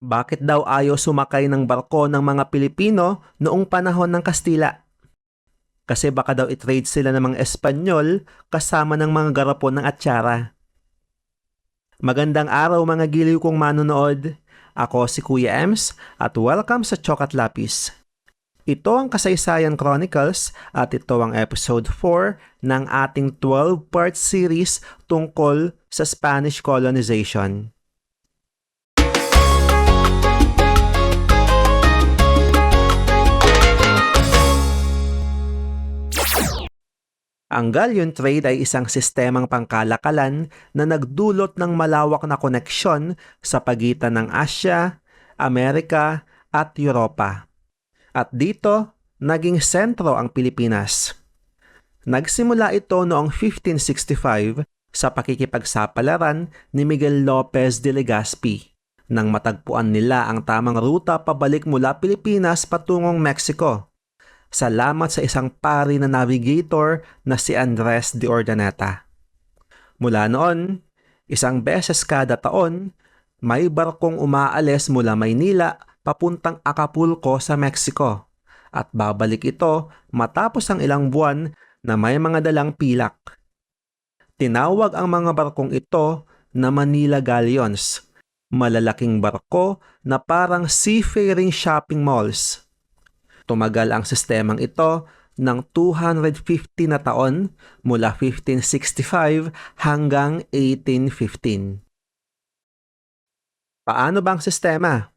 Bakit daw ayaw sumakay ng barko ng mga Pilipino noong panahon ng Kastila? Kasi baka daw i-trade sila ng mga Espanyol kasama ng mga garapon ng Atsara. Magandang araw mga giliw kong manonood. Ako si Kuya Ems at welcome sa Chokat Lapis. Ito ang Kasaysayan Chronicles at ito ang episode 4 ng ating 12-part series tungkol sa Spanish colonization. Ang galleon trade ay isang sistemang pangkalakalan na nagdulot ng malawak na koneksyon sa pagitan ng Asya, Amerika at Europa. At dito, naging sentro ang Pilipinas. Nagsimula ito noong 1565 sa pakikipagsapalaran ni Miguel Lopez de Legazpi nang matagpuan nila ang tamang ruta pabalik mula Pilipinas patungong Mexico salamat sa isang pari na navigator na si Andres de Ordaneta. Mula noon, isang beses kada taon, may barkong umaalis mula Maynila papuntang Acapulco sa Mexico at babalik ito matapos ang ilang buwan na may mga dalang pilak. Tinawag ang mga barkong ito na Manila Galleons, malalaking barko na parang seafaring shopping malls Tumagal ang sistemang ito ng 250 na taon mula 1565 hanggang 1815. Paano ba ang sistema?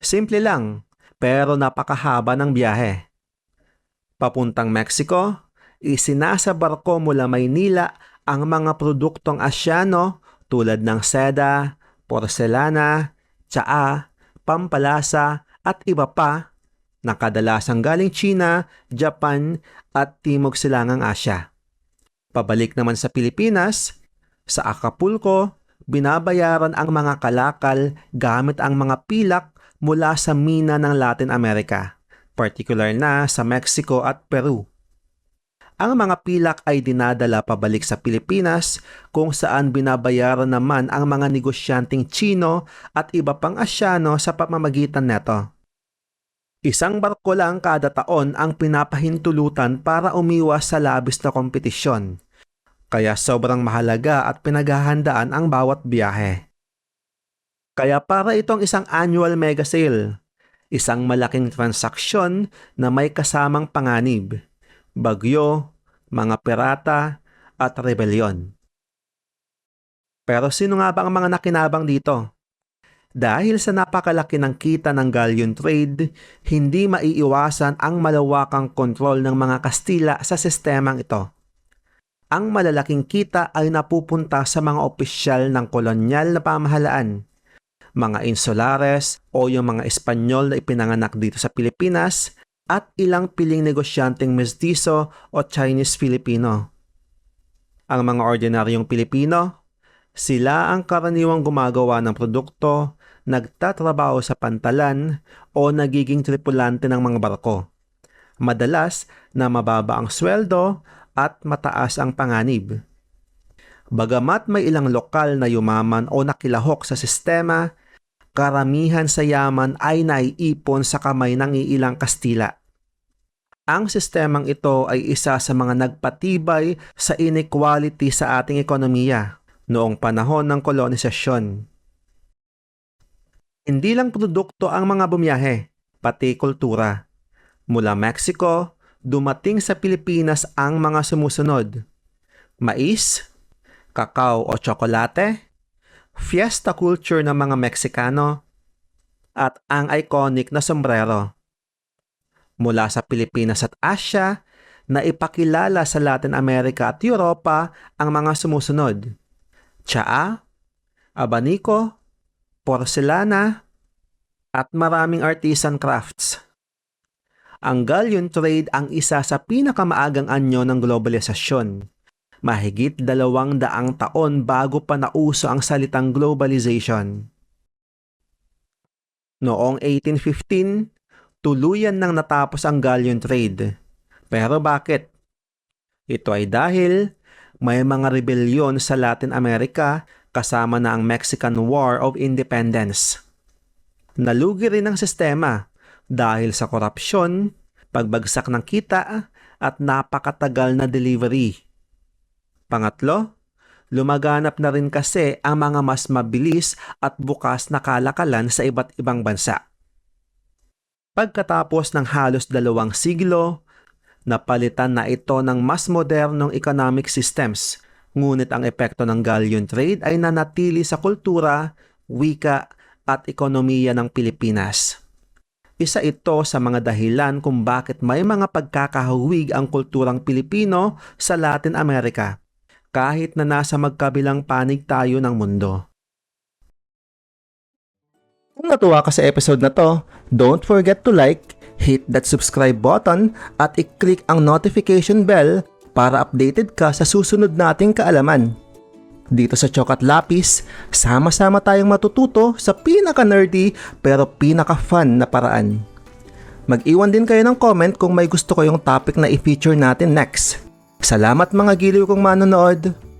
Simple lang, pero napakahaba ng biyahe. Papuntang Mexico, isinasa barko mula Maynila ang mga produktong asyano tulad ng seda, porselana, tsaa, pampalasa at iba pa na kadalasang galing China, Japan at Timog Silangang Asya. Pabalik naman sa Pilipinas, sa Acapulco, binabayaran ang mga kalakal gamit ang mga pilak mula sa mina ng Latin America, particular na sa Mexico at Peru. Ang mga pilak ay dinadala pabalik sa Pilipinas kung saan binabayaran naman ang mga negosyanteng Chino at iba pang Asyano sa pamamagitan neto. Isang barko lang kada taon ang pinapahintulutan para umiwas sa labis na kompetisyon. Kaya sobrang mahalaga at pinaghahandaan ang bawat biyahe. Kaya para itong isang annual mega sale, isang malaking transaksyon na may kasamang panganib, bagyo, mga pirata, at rebelyon. Pero sino nga ba ang mga nakinabang dito? Dahil sa napakalaki ng kita ng galleon trade, hindi maiiwasan ang malawakang kontrol ng mga Kastila sa sistemang ito. Ang malalaking kita ay napupunta sa mga opisyal ng kolonyal na pamahalaan, mga insulares o yung mga Espanyol na ipinanganak dito sa Pilipinas at ilang piling negosyanteng mestizo o Chinese-Filipino. Ang mga ordinaryong Pilipino, sila ang karaniwang gumagawa ng produkto nagtatrabaho sa pantalan o nagiging tripulante ng mga barko. Madalas na mababa ang sweldo at mataas ang panganib. Bagamat may ilang lokal na yumaman o nakilahok sa sistema, karamihan sa yaman ay naiipon sa kamay ng iilang Kastila. Ang sistemang ito ay isa sa mga nagpatibay sa inequality sa ating ekonomiya noong panahon ng kolonisasyon. Hindi lang produkto ang mga bumiyahe, pati kultura. Mula Mexico, dumating sa Pilipinas ang mga sumusunod. Mais, kakao o tsokolate, fiesta culture ng mga Meksikano, at ang iconic na sombrero. Mula sa Pilipinas at Asia, na ipakilala sa Latin America at Europa ang mga sumusunod. Tsaa, abaniko, porselana, at maraming artisan crafts. Ang galleon trade ang isa sa pinakamaagang anyo ng globalisasyon. Mahigit dalawang daang taon bago pa nauso ang salitang globalization. Noong 1815, tuluyan nang natapos ang galleon trade. Pero bakit? Ito ay dahil may mga rebelyon sa Latin America kasama na ang Mexican War of Independence. Nalugi rin ang sistema dahil sa korupsyon, pagbagsak ng kita at napakatagal na delivery. Pangatlo, lumaganap na rin kasi ang mga mas mabilis at bukas na kalakalan sa iba't ibang bansa. Pagkatapos ng halos dalawang siglo, napalitan na ito ng mas modernong economic systems, ngunit ang epekto ng galleon trade ay nanatili sa kultura, wika at ekonomiya ng Pilipinas. Isa ito sa mga dahilan kung bakit may mga pagkakahuwig ang kulturang Pilipino sa Latin America, kahit na nasa magkabilang panig tayo ng mundo. Kung natuwa ka sa episode na to, don't forget to like, hit that subscribe button at i-click ang notification bell para updated ka sa susunod nating kaalaman. Dito sa Chokat Lapis, sama-sama tayong matututo sa pinaka-nerdy pero pinaka-fun na paraan. Mag-iwan din kayo ng comment kung may gusto kayong topic na i-feature natin next. Salamat mga giliw kong manonood!